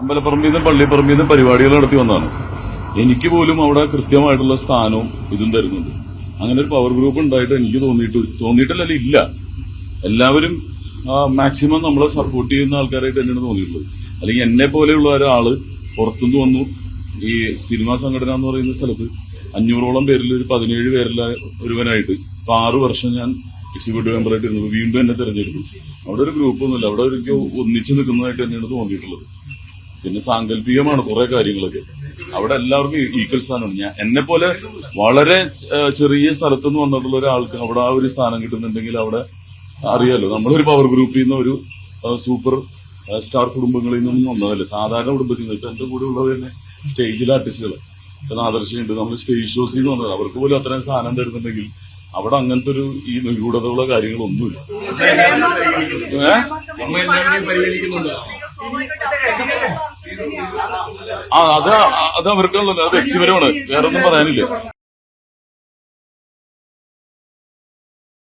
അമ്പലപ്പറമ്പിൽ നിന്നും പരിപാടികൾ നടത്തി വന്നതാണ്. എനിക്ക് പോലും അവിടെ കൃത്യമായിട്ടുള്ള സ്ഥാനവും ഇതും തരുന്നുണ്ട്. അങ്ങനെ ഒരു പവർ ഗ്രൂപ്പ് ഉണ്ടായിട്ട് എനിക്ക് തോന്നിയിട്ട് തോന്നിയിട്ടില്ല ഇല്ല. എല്ലാവരും മാക്സിമം നമ്മളെ സപ്പോർട്ട് ചെയ്യുന്ന ആൾക്കാരായിട്ട് തന്നെയാണ് തോന്നിയിട്ടുള്ളത്. അല്ലെങ്കിൽ എന്നെ പോലെയുള്ള ഒരാൾ പുറത്തുനിന്ന് വന്നു ഈ സിനിമാ സംഘടന എന്ന് പറയുന്ന സ്ഥലത്ത് അഞ്ഞൂറോളം പേരിൽ ഒരു പതിനേഴ് പേരിൽ ഒരുവനായിട്ട് ഇപ്പൊ ആറു വർഷം ഞാൻ എക്സിക്യൂട്ടീവ് മെമ്പറായിട്ട് ഇരുന്നു. വീണ്ടും എന്നെ തെരഞ്ഞെടുത്തു. അവിടെ ഒരു ഗ്രൂപ്പ് ഒന്നുമില്ല. അവിടെ ഒരു ഒന്നിച്ചു നിൽക്കുന്നതായിട്ട് തന്നെയാണ് തോന്നിയിട്ടുള്ളത്. പിന്നെ സാങ്കല്പികമാണ് കുറെ കാര്യങ്ങളൊക്കെ. അവിടെ എല്ലാവർക്കും ഈക്വൽ സ്ഥാനമാണ്. ഞാൻ എന്നെ പോലെ വളരെ ചെറിയ സ്ഥലത്തു നിന്ന് വന്നിട്ടുള്ള ഒരാൾക്ക് അവിടെ ആ ഒരു സ്ഥാനം കിട്ടുന്നുണ്ടെങ്കിൽ അവിടെ അറിയാലോ. നമ്മളൊരു പവർ ഗ്രൂപ്പിൽ നിന്ന് ഒരു സൂപ്പർ സ്റ്റാർ കുടുംബങ്ങളിൽ നിന്നും വന്നതല്ലേ. സാധാരണ കുടുംബത്തിൽ നിന്ന് എന്റെ കൂടെ ഉള്ളത് തന്നെ സ്റ്റേജിലെ ആർട്ടിസ്റ്റുകൾ ആദർശമുണ്ട് നമ്മൾ സ്റ്റേജ് ഷോസിൽ നിന്ന് വന്നത് അവർക്ക് പോലും അത്രയും സ്ഥാനം തരുന്നുണ്ടെങ്കിൽ അവിടെ അങ്ങനത്തെ ഒരു ഈ നിഗൂഢതയുള്ള കാര്യങ്ങളൊന്നുമില്ല. ഏഹ് ആ അത് അത് അവർക്കുള്ള അത് വ്യക്തിപരമാണ്. വേറൊന്നും പറയാനില്ല.